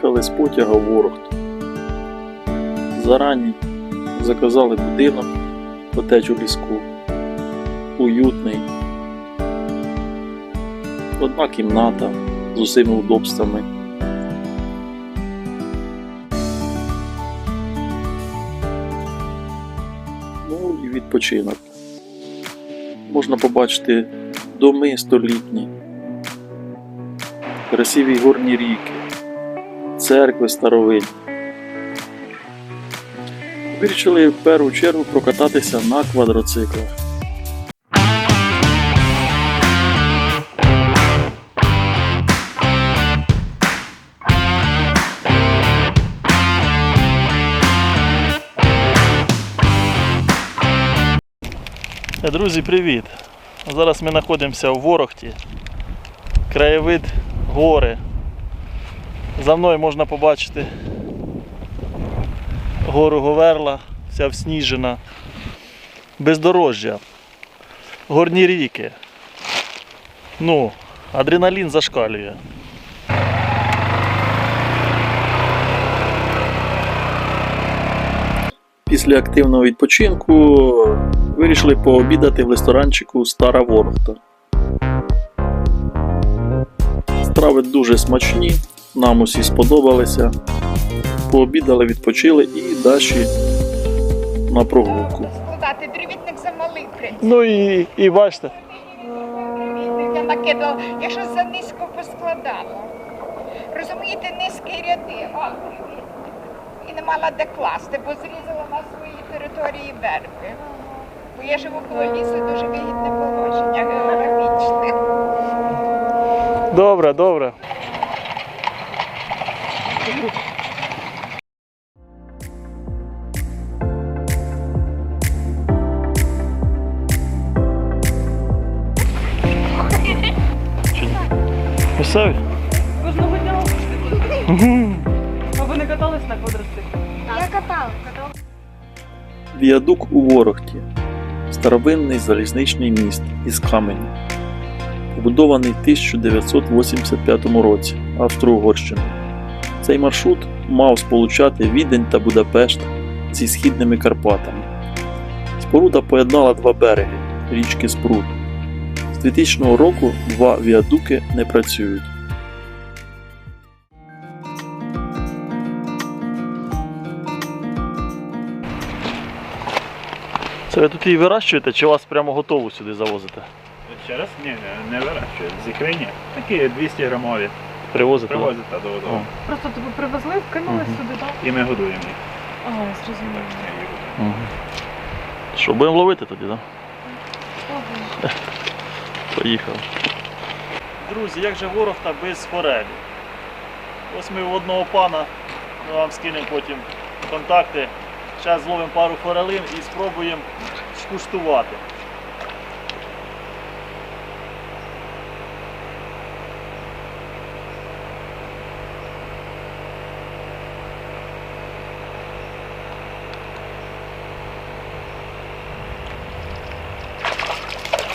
виїхали з потяга в Ворохту. Зарані заказали будинок, котедж у ліску. Уютний. Одна кімната з усіма удобствами. Ну і відпочинок. Можна побачити доми столітні, красиві горні ріки, церкви старовинні. Вирішили в першу чергу прокататися на квадроциклах. Е, Друзі, привіт! Зараз ми знаходимося в Ворохті. Краєвид гори. За мною можна побачити гору Говерла, вся всніжена, бездорожжя, горні ріки. Ну, адреналін зашкалює. Після активного відпочинку вирішили пообідати в ресторанчику Стара Ворохта. Страви дуже смачні, нам усі сподобалися. Пообідали, відпочили і далі на прогулку. складати. Древітник замалий, в. Ну і, і бачите, я накидала, я щось занизько поскладала. Розумієте, низькі ряди. О. І не мала де класти, бо зрізала на своїй території верби. Бо я живу коло лісу, дуже вигідне положення географічне. добре, добре. Місцеві? Кожного дня. А ви не катались на квадроциклі? Я катала. Віадук у Ворохті. Старовинний залізничний міст із каменю. Побудований в 1985 році Австро-Угорщиною. Цей маршрут мав сполучати Відень та Будапешт зі східними Карпатами. Споруда поєднала два береги річки Спрут. З 2000 року два віадуки не працюють. Це ви тут її вирощуєте, чи вас прямо готову сюди завозите? Ще раз? Ні, не, не вирощують. З ікрині. Такі 200 грамові. Привозите? Та О. додому. Просто тебе привезли, вкинули Мгм. сюди, так? І ми годуємо їх. Ага, зрозуміло. Угу. Що, будемо ловити тоді, так? Ага. Поїхали. Друзі, як же ворогта без форелі? Ось ми у одного пана, ми вам скинемо потім контакти. Зараз зловимо пару форелин і спробуємо скуштувати.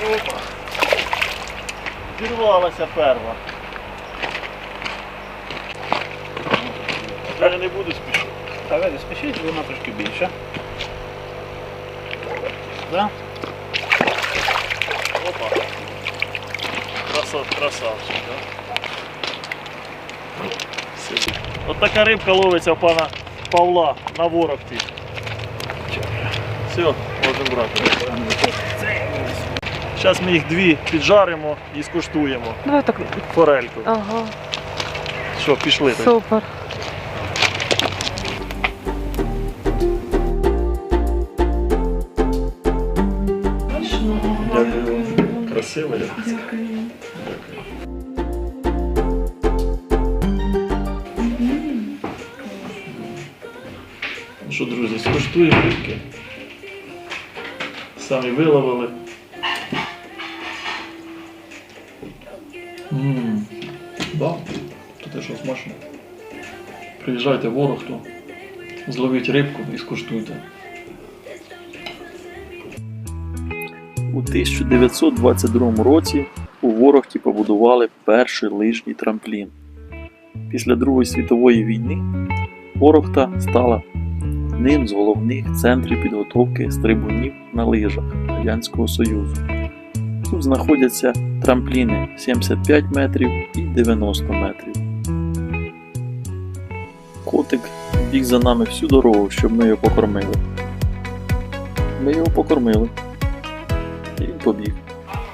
Опа. Зірвалася перва. Я не буду спішити. Та ви не спішіть, вона трошки більша. Да? Опа. Краса, красавчик? Все. От така рибка ловиться у пана Павла на ворогті. Все, можемо брати. Зараз ми їх дві піджаримо і скуштуємо. Давай так. Форельку. Ага, Що, пішли супер. Дякую. Красиво. Ну що, друзі, скуштуємо рибки. Самі виловили. Ммм, да, то те, що смачно. Приїжджайте в Ворохту, зловіть рибку і скуштуйте. У 1922 році у Ворохті побудували перший лижній трамплін. після Другої світової війни Ворохта стала одним з головних центрів підготовки стрибунів на лижах Радянського Союзу. Тут знаходяться трампліни 75 метрів і 90 метрів. Котик біг за нами всю дорогу, щоб ми його покормили. Ми його покормили. І він побіг.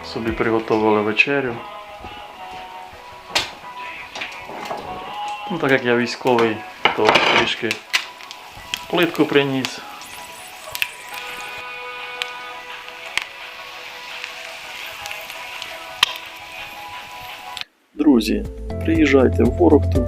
Собі приготували вечерю. Ну, так як я військовий, то трішки плитку приніс. Друзі, приїжджайте в Ворохту,